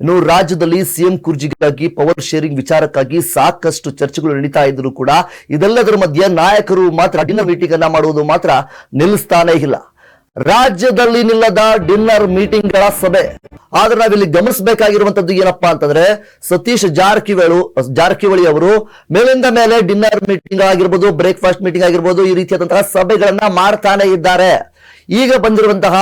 ಇನ್ನು ರಾಜ್ಯದಲ್ಲಿ ಸಿಎಂ ಕುರ್ಜಿಗಾಗಿ ಪವರ್ ಶೇರಿಂಗ್ ವಿಚಾರಕ್ಕಾಗಿ ಸಾಕಷ್ಟು ಚರ್ಚೆಗಳು ನಡೀತಾ ಇದ್ರು ಕೂಡ ಇದೆಲ್ಲದರ ಮಧ್ಯೆ ನಾಯಕರು ಮಾತ್ರ ಡಿನ್ನರ್ ಮೀಟಿಂಗ್ ಅನ್ನ ಮಾಡುವುದು ಮಾತ್ರ ನಿಲ್ಲಿಸ್ತಾನೇ ಇಲ್ಲ. ರಾಜ್ಯದಲ್ಲಿ ನಿಲ್ಲದ ಡಿನ್ನರ್ ಮೀಟಿಂಗ್ಗಳ ಸಭೆ. ಆದ್ರೆ ನಾವಿಲ್ಲಿ ಗಮನಿಸಬೇಕಾಗಿರುವಂತದ್ದು ಏನಪ್ಪಾ ಅಂತಂದ್ರೆ ಸತೀಶ್ ಜಾರಕಿಹೊಳಿ ಜಾರಕಿಹೊಳಿ ಅವರು ಮೇಲಿಂದ ಮೇಲೆ ಡಿನ್ನರ್ ಮೀಟಿಂಗ್ ಆಗಿರ್ಬೋದು, ಬ್ರೇಕ್ಫಾಸ್ಟ್ ಮೀಟಿಂಗ್ ಆಗಿರ್ಬೋದು ಈ ರೀತಿಯಾದಂತಹ ಸಭೆಗಳನ್ನ ಮಾಡ್ತಾನೆ ಇದ್ದಾರೆ. ಈಗ ಬಂದಿರುವಂತಹ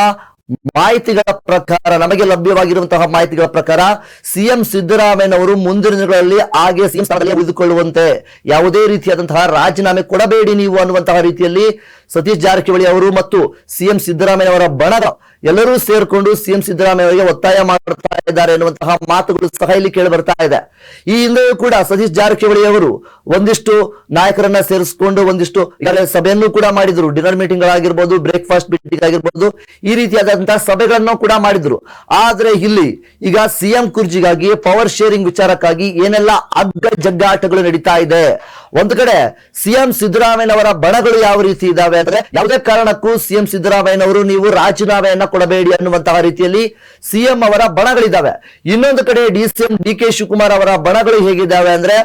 ಮಾಹಿತಿಗಳ ಪ್ರಕಾರ, ನಮಗೆ ಲಭ್ಯವಾಗಿರುವಂತಹ ಮಾಹಿತಿಗಳ ಪ್ರಕಾರ ಸಿಎಂ ಸಿದ್ದರಾಮಯ್ಯನವರು ಮುಂದಿನ ದಿನಗಳಲ್ಲಿ ಹಾಗೆ ಸಿಎಂ ಸ್ಥಾನದಲ್ಲಿ ಉಳಿದುಕೊಳ್ಳುವಂತೆ ಯಾವುದೇ ರೀತಿಯಾದಂತಹ ರಾಜೀನಾಮೆ ಕೊಡಬೇಡಿ ನೀವು ಅನ್ನುವಂತಹ ರೀತಿಯಲ್ಲಿ ಸತೀಶ್ ಜಾರಕಿಹೊಳಿ ಅವರು ಮತ್ತು ಸಿಎಂ ಸಿದ್ದರಾಮಯ್ಯ ಅವರ ಬಣದ ಎಲ್ಲರೂ ಸೇರ್ಕೊಂಡು ಸಿಎಂ ಸಿದ್ದರಾಮಯ್ಯ ಅವರಿಗೆ ಒತ್ತಾಯ ಮಾಡ್ತಾ ಇದ್ದಾರೆ ಎನ್ನುವಂತಹ ಮಾತುಗಳು ಸಹ ಇಲ್ಲಿ ಕೇಳಿ ಬರ್ತಾ ಇದೆ. ಈ ಹಿಂದೆಯೂ ಕೂಡ ಸತೀಶ್ ಜಾರಕಿಹೊಳಿ ಅವರು ಒಂದಿಷ್ಟು ನಾಯಕರನ್ನ ಸೇರಿಸಿಕೊಂಡು ಒಂದಿಷ್ಟು ಸಭೆಯನ್ನು ಕೂಡ ಮಾಡಿದ್ರು. ಡಿನ್ನರ್ ಮೀಟಿಂಗ್ ಆಗಿರ್ಬೋದು ಬ್ರೇಕ್ಫಾಸ್ಟ್ ಮೀಟಿಂಗ್ ಆಗಿರ್ಬೋದು ಈ ರೀತಿಯಾದಂತಹ ಸಭೆಗಳನ್ನು ಕೂಡ ಮಾಡಿದ್ರು. ಆದ್ರೆ ಇಲ್ಲಿ ಈಗ ಸಿಎಂ ಕುರ್ಜಿಗಾಗಿ, ಪವರ್ ಶೇರಿಂಗ್ ವಿಚಾರಕ್ಕಾಗಿ ಏನೆಲ್ಲ ಅಗ್ಗ ಜಗ್ಗಾಟಗಳು ನಡೀತಾ ಇದೆ. ಒಂದು ಕಡೆ ಸಿಎಂ ಸಿದ್ದರಾಮಯ್ಯ ಅವರ ಬಣಗಳು ಯಾವ ರೀತಿ ಇದಾವೆ? ಅಂದ್ರೆ ಯಾವುದೇ ಕಾರಣಕ್ಕೂ ಸಿಎಂ ಸಿದ್ದರಾಮಯ್ಯನವರು ನೀವು ರಾಜೀನಾಮೆಯನ್ನ ಕೊಡಬೇಡಿ ಅನ್ನುವಂತಹ ರೀತಿಯಲ್ಲಿ ಸಿಎಂ ಅವರ ಬಣಗಳಿದ್ದಾವೆ. ಇನ್ನೊಂದು ಕಡೆ D CM D K Shivakumar ಅವರ ಬಣಗಳು ಹೇಗಿದ್ದಾವೆ ಅಂದ್ರೆ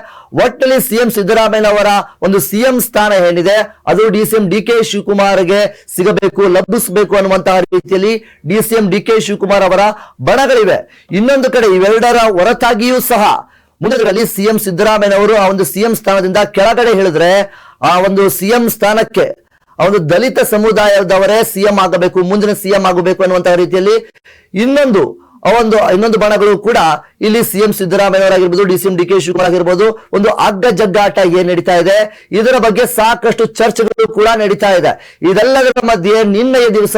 ಒಟ್ಟಲ್ಲಿ ಸಿಎಂ ಸಿದ್ದರಾಮಯ್ಯನವರ ಒಂದು ಸಿಎಂ ಸ್ಥಾನ ಏನಿದೆ, ಅದು ಡಿ ಸಿಎಂ ಡಿ ಕೆ ಶಿವಕುಮಾರ್ಗೆ ಸಿಗಬೇಕು ಲಭಿಸಬೇಕು ಅನ್ನುವಂತಹ ರೀತಿಯಲ್ಲಿ D CM D K Shivakumar ಅವರ ಬಣಗಳಿವೆ. ಇನ್ನೊಂದು ಕಡೆ ಇವೆರಡರ ಹೊರತಾಗಿಯೂ ಸಹ ಮುಂದಿನದಲ್ಲಿ ಸಿಎಂ ಸಿದ್ದರಾಮಯ್ಯನವರು ಆ ಒಂದು ಸಿಎಂ ಸ್ಥಾನದಿಂದ ಕೆಳಗಡೆ ಹೇಳಿದ್ರೆ ಆ ಒಂದು ಸಿಎಂ ಸ್ಥಾನಕ್ಕೆ ಒಂದು ದಲಿತ ಸಮುದಾಯದವರೇ ಸಿಎಂ ಆಗಬೇಕು, ಮುಂದಿನ ಸಿಎಂ ಆಗಬೇಕು ಅನ್ನುವಂತಹ ರೀತಿಯಲ್ಲಿ ಇನ್ನೊಂದು ಒಂದು ಇನ್ನೊಂದು ಬಣಗಳು ಕೂಡ ಇಲ್ಲಿ CM Siddaramaiah ಅವರಾಗಿರ್ಬೋದು D CM D K Shivakumar ಆಗಿರ್ಬೋದು ಒಂದು ಅಗ್ಗ ಜಗ್ಗಾಟ ಏನ್ ನಡೀತಾ ಇದೆ, ಇದರ ಬಗ್ಗೆ ಸಾಕಷ್ಟು ಚರ್ಚೆಗಳು ಕೂಡ ನಡೀತಾ ಇದೆ. ಇದೆಲ್ಲದರ ಮಧ್ಯೆ ನಿನ್ನೆಯ ದಿವಸ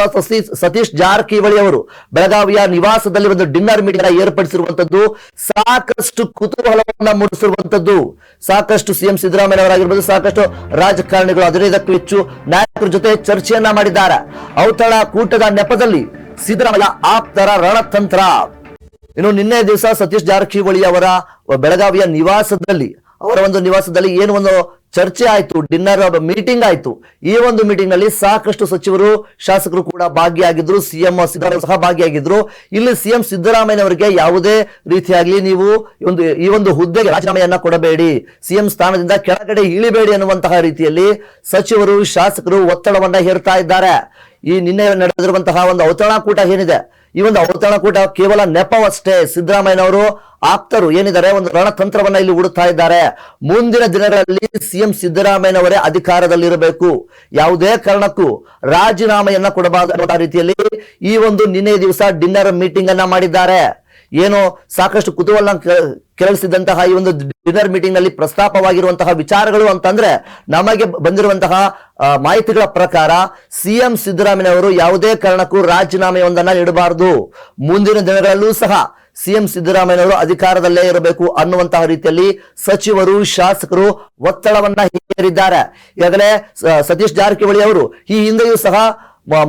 ಸತೀಶ್ ಜಾರಕಿಹೊಳಿ ಅವರು ಬೆಳಗಾವಿಯ ನಿವಾಸದಲ್ಲಿ ಒಂದು ಡಿನ್ನರ್ ಮೀಟಿಂಗ್ ಏರ್ಪಡಿಸಿರುವಂತದ್ದು, ಸಾಕಷ್ಟು ಕುತೂಹಲವನ್ನ ಮೂಡಿಸಿರುವಂತದ್ದು. ಸಾಕಷ್ಟು ಸಿಎಂ ಸಿದ್ದರಾಮಯ್ಯ ಅವರಾಗಿರ್ಬೋದು ಸಾಕಷ್ಟು ರಾಜಕಾರಣಿಗಳು ಹದಿನೈದಕ್ಕೂ ಹೆಚ್ಚು ಜೊತೆ ಚರ್ಚೆಯನ್ನ ಮಾಡಿದ್ದಾರೆ. ಔತಳ ಕೂಟದ ನೆಪದಲ್ಲಿ ಸಿದ್ದರಾಮಯ್ಯ ಆಪ್ತರ ರಣತಂತ್ರ. ಇನ್ನು ನಿನ್ನೆ ದಿವಸ ಸತೀಶ್ ಜಾರಕಿಹೊಳಿ ಅವರ ಬೆಳಗಾವಿಯ ನಿವಾಸದಲ್ಲಿ, ಅವರ ಒಂದು ನಿವಾಸದಲ್ಲಿ ಏನು ಒಂದು ಚರ್ಚೆ ಆಯಿತು ಡಿನ್ನರ್ ಮೀಟಿಂಗ್ ಆಯಿತು. ಈ ಒಂದು ಮೀಟಿಂಗ್ನಲ್ಲಿ ಸಾಕಷ್ಟು ಸಚಿವರು, ಶಾಸಕರು ಕೂಡ ಭಾಗಿಯಾಗಿದ್ರು, ಸಿಎಂ ಸಿದ್ದರಾಮಯ್ಯ ಸಹ ಭಾಗಿಯಾಗಿದ್ರು. ಇಲ್ಲಿ ಸಿಎಂ ಸಿದ್ದರಾಮಯ್ಯನವರಿಗೆ ಯಾವುದೇ ರೀತಿಯಾಗಲಿ ನೀವು ಒಂದು, ಈ ಒಂದು ಹುದ್ದೆಗೆ ರಾಜೀನಾಮೆಯನ್ನ ಕೊಡಬೇಡಿ. ಸಿಎಂ ಸ್ಥಾನದಿಂದ ಕೆಳಗಡೆ ಇಳಿಬೇಡಿ ಅನ್ನುವಂತಹ ರೀತಿಯಲ್ಲಿ ಸಚಿವರು, ಶಾಸಕರು ಒತ್ತಡವನ್ನ ಹೇರ್ತಾ ಇದ್ದಾರೆ. ಈ ನಿನ್ನೆ ನಡೆದಿರುವಂತಹ ಒಂದು ಔತಣಕೂಟ ಏನಿದೆ? ಈ ಒಂದು ಔತಣಕೂಟ ಕೇವಲ ನೆಪವಷ್ಟೇ. ಸಿದ್ದರಾಮಯ್ಯನವರು ಆಪ್ತರು ಏನಿದ್ದಾರೆ, ಒಂದು ರಣತಂತ್ರವನ್ನ ಇಲ್ಲಿ ಹುಡುಕ್ತಾ ಇದ್ದಾರೆ. ಮುಂದಿನ ದಿನಗಳಲ್ಲಿ ಸಿಎಂ ಸಿದ್ದರಾಮಯ್ಯನವರೇ ಅಧಿಕಾರದಲ್ಲಿರಬೇಕು. ಯಾವುದೇ ಕಾರಣಕ್ಕೂ ರಾಜೀನಾಮೆಯನ್ನ ಕೊಡಬಾರದು ರೀತಿಯಲ್ಲಿ ಈ ಒಂದು ನಿನ್ನೆ ದಿವಸ ಡಿನ್ನರ್ ಮೀಟಿಂಗ್ ಅನ್ನ ಮಾಡಿದ್ದಾರೆ. ಏನು ಸಾಕಷ್ಟು ಕುತೂಹಲ ಕೆರಳಿಸಿದಂತಹ ಈ ಒಂದು ಡಿನ್ನರ್ ಮೀಟಿಂಗ್ನಲ್ಲಿ ಪ್ರಸ್ತಾಪವಾಗಿರುವಂತಹ ವಿಚಾರಗಳು ಅಂತಂದ್ರೆ ನಮಗೆ ಬಂದಿರುವಂತಹ ಮಾಹಿತಿಗಳ ಪ್ರಕಾರ ಸಿಎಂ ಸಿದ್ದರಾಮಯ್ಯ ಅವರು ಯಾವುದೇ ಕಾರಣಕ್ಕೂ ರಾಜೀನಾಮೆಯೊಂದನ್ನ ನೀಡಬಾರದು. ಮುಂದಿನ ದಿನಗಳಲ್ಲೂ ಸಹ ಸಿಎಂ ಸಿದ್ದರಾಮಯ್ಯನವರು ಅಧಿಕಾರದಲ್ಲೇ ಇರಬೇಕು ಅನ್ನುವಂತಹ ರೀತಿಯಲ್ಲಿ ಸಚಿವರು, ಶಾಸಕರು ಒತ್ತಡವನ್ನ ಹೇರಿದ್ದಾರೆ. ಈಗಾಗಲೇ ಸತೀಶ್ ಜಾರಕಿಹೊಳಿ ಅವರು ಈ ಹಿಂದೆಯೂ ಸಹ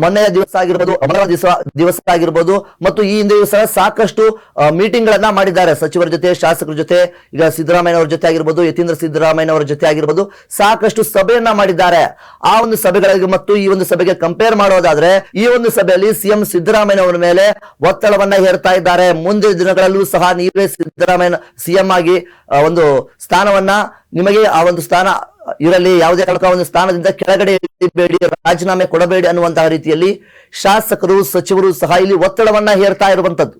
ಮೊನ್ನೆಯ ದಿವಸ ಆಗಿರ್ಬೋದು ಅಮರ ದಿವಸ ದಿವಸ ಆಗಿರ್ಬೋದು, ಮತ್ತು ಈ ಹಿಂದೆಯೂ ಸಹ ಸಾಕಷ್ಟು ಮೀಟಿಂಗ್ ಗಳನ್ನ ಮಾಡಿದ್ದಾರೆ. ಸಚಿವರ ಜೊತೆ, ಶಾಸಕರ ಜೊತೆ, ಈಗ ಸಿದ್ದರಾಮಯ್ಯ ಅವರ ಜೊತೆ ಆಗಿರ್ಬೋದು, ಯತೀಂದ್ರ ಸಿದ್ದರಾಮಯ್ಯ ಅವರ ಜೊತೆ ಆಗಿರ್ಬೋದು, ಸಾಕಷ್ಟು ಸಭೆಯನ್ನ ಮಾಡಿದ್ದಾರೆ. ಆ ಒಂದು ಸಭೆಗಳಿಗೆ ಮತ್ತು ಈ ಒಂದು ಸಭೆಗೆ ಕಂಪೇರ್ ಮಾಡೋದಾದ್ರೆ, ಈ ಒಂದು ಸಭೆಯಲ್ಲಿ ಸಿಎಂ ಸಿದ್ದರಾಮಯ್ಯ ಅವರ ಮೇಲೆ ಒತ್ತಡವನ್ನ ಹೇರ್ತಾ ಇದ್ದಾರೆ. ಮುಂದಿನ ದಿನಗಳಲ್ಲೂ ಸಹ ನೀವೇ ಸಿದ್ದರಾಮಯ್ಯ ಸಿಎಂ ಆಗಿ ಒಂದು ಸ್ಥಾನವನ್ನ, ನಿಮಗೆ ಆ ಒಂದು ಸ್ಥಾನ ಇರಲಿ ಯಾವುದೇ ಕಾರಣಕ್ಕೂ ಒಂದು ಸ್ಥಾನದಿಂದ ಕೆಳಗಡೆ ಇಳಿಬೇಡಿ, ರಾಜೀನಾಮೆ ಕೊಡಬೇಡಿ ಅನ್ನುವಂತಹ ರೀತಿಯಲ್ಲಿ ಶಾಸಕರು, ಸಚಿವರು ಸಹ ಇಲ್ಲಿ ಒತ್ತಡವನ್ನ ಹೇರ್ತಾ ಇರುವಂತದ್ದು